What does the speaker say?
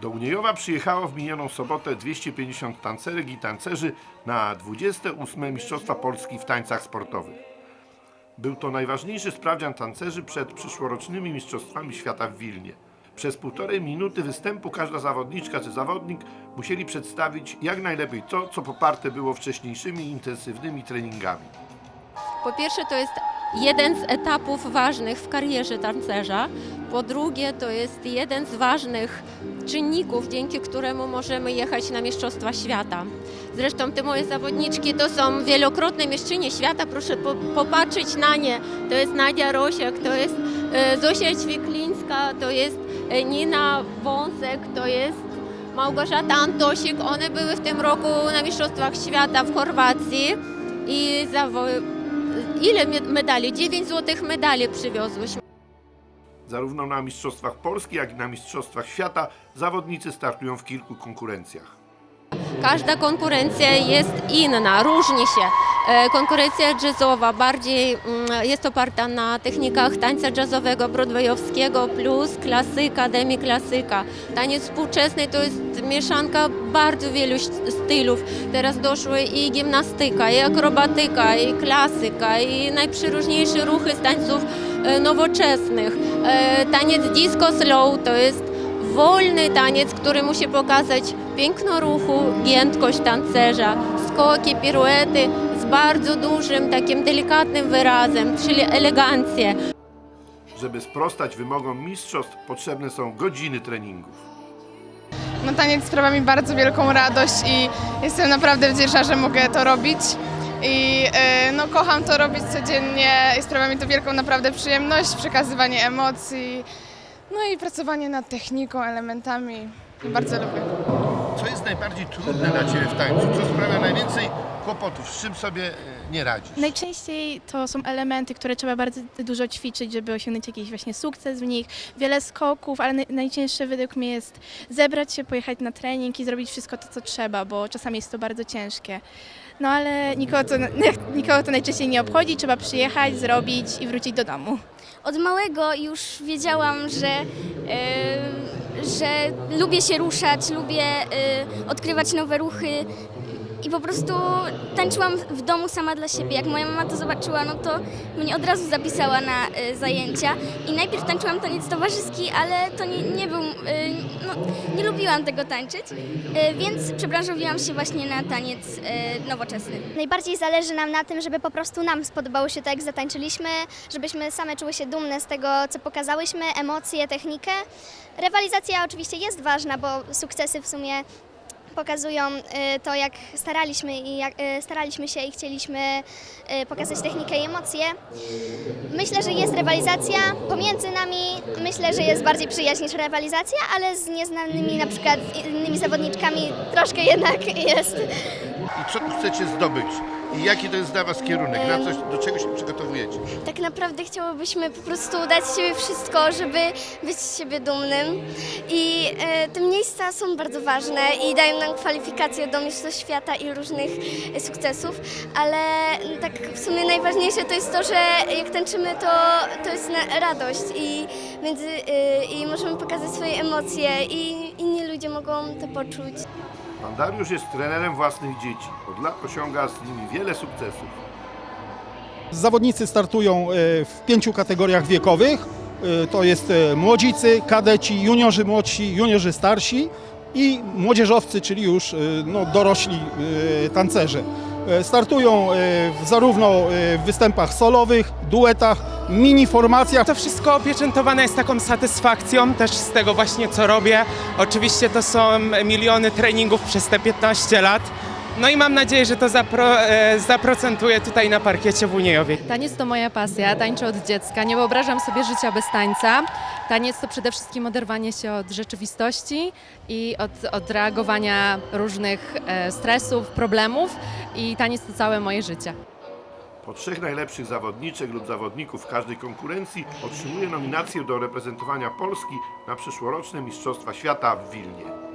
Do Uniejowa przyjechało w minioną sobotę 250 tancerek i tancerzy na 28 Mistrzostwa Polski w tańcach sportowych. Był to najważniejszy sprawdzian tancerzy przed przyszłorocznymi Mistrzostwami Świata w Wilnie. Przez półtorej minuty występu każda zawodniczka czy zawodnik musieli przedstawić jak najlepiej to, co poparte było wcześniejszymi intensywnymi treningami. Po pierwsze, to jest jeden z etapów ważnych w karierze tancerza. Po drugie, to jest jeden z ważnych czynników, dzięki któremu możemy jechać na Mistrzostwa Świata. Zresztą te moje zawodniczki to są wielokrotne mistrzynie świata. Proszę po, popatrzeć na nie. To jest Nadia Rosiak, to jest e, Zosia Ćwiklińska, to jest e, Nina Wąsek, to jest Małgorzata Antosik. One były w tym roku na Mistrzostwach Świata w Chorwacji i zawo- ile me- medali? 9 złotych medali przywiozłyśmy. Zarówno na Mistrzostwach Polski, jak i na Mistrzostwach Świata zawodnicy startują w kilku konkurencjach. Każda konkurencja jest inna, różni się. E, Konkurencja jazzowa bardziej mm, jest oparta na technikach tańca jazzowego, broadwayowskiego plus klasyka, demi-klasyka. Taniec współczesny to jest mieszanka bardzo wielu stylów. Teraz doszły i gimnastyka, i akrobatyka, i klasyka, i najprzeróżniejsze ruchy z tańców e, nowoczesnych. E, Taniec disco slow to jest wolny taniec, który musi pokazać piękno ruchu, giętkość tancerza, skoki, piruety z bardzo dużym, takim delikatnym wyrazem, czyli elegancję. Żeby sprostać wymogom mistrzostw, potrzebne są godziny treningów. No taniec sprawia mi bardzo wielką radość i jestem naprawdę wdzięczna, że mogę to robić. I e, no, kocham to robić codziennie i sprawia mi to wielką naprawdę przyjemność, przekazywanie emocji, no i pracowanie nad techniką, elementami. Bardzo lubię. Co jest najbardziej trudne dla Ciebie w tańcu? Co sprawia najwięcej kłopotów? Z czym sobie e, nie radzisz? Najczęściej to są elementy, które trzeba bardzo dużo ćwiczyć, żeby osiągnąć jakiś właśnie sukces w nich. Wiele skoków, ale naj- najcięższe według mnie jest zebrać się, pojechać na trening i zrobić wszystko to, co trzeba, bo czasami jest to bardzo ciężkie. No ale nikogo to, nikogo to najczęściej nie obchodzi, trzeba przyjechać, zrobić i wrócić do domu. Od małego już wiedziałam, że, e, że lubię się ruszać, lubię e, odkrywać nowe ruchy i po prostu tańczyłam w domu sama dla siebie. Jak moja mama to zobaczyła, no to mnie od razu zapisała na e, zajęcia i najpierw tańczyłam taniec towarzyski, ale to nie, nie był, e, no, nie lubiłam tego tańczyć, e, więc przebranżowiłam się właśnie na taniec e, nowoczesny. Najbardziej zależy nam na tym, żeby po prostu nam spodobało się to, jak zatańczyliśmy, żebyśmy same czuły się dumne z tego, co pokazałyśmy, emocje, technikę. Rywalizacja oczywiście jest ważna, bo sukcesy w sumie pokazują y, to, jak staraliśmy, i jak, y, staraliśmy się i chcieliśmy y, pokazać technikę i emocje. Myślę, że jest rywalizacja pomiędzy nami. Myślę, że jest bardziej przyjaźń niż rywalizacja, ale z nieznanymi na przykład innymi zawodniczkami troszkę jednak jest. I co chcecie zdobyć? I jaki to jest dla Was kierunek? Na coś, do czego się przygotowujecie? Tak naprawdę chciałybyśmy po prostu dać z siebie wszystko, żeby być z siebie dumnym. I e, te miejsca są bardzo ważne i dają nam kwalifikacje do Mistrzostw Świata i różnych e, sukcesów, ale mm, tak w sumie najważniejsze to jest to, że jak tańczymy, to, to jest na, radość i, między, e, i możemy pokazać swoje emocje i inni ludzie mogą to poczuć. Pan Dariusz jest trenerem własnych dzieci. Od lat osiąga z nimi wiele sukcesów. Zawodnicy startują e, w pięciu kategoriach wiekowych. E, To jest e, młodzicy, kadeci, juniorzy młodsi, juniorzy starsi i młodzieżowcy, czyli już no, dorośli tancerze. Startują zarówno w występach solowych, duetach, mini formacjach. To wszystko opieczętowane jest taką satysfakcją też z tego właśnie, co robię. Oczywiście to są miliony treningów przez te 15 lat. No i mam nadzieję, że to zapro, e, zaprocentuje tutaj na parkiecie w Uniejowie. Taniec to moja pasja, tańczę od dziecka. Nie wyobrażam sobie życia bez tańca. Taniec to przede wszystkim oderwanie się od rzeczywistości i od, od reagowania różnych e, stresów, problemów i taniec to całe moje życie. Po trzech najlepszych zawodniczek lub zawodników w każdej konkurencji otrzymuje nominację do reprezentowania Polski na przyszłoroczne Mistrzostwa Świata w Wilnie.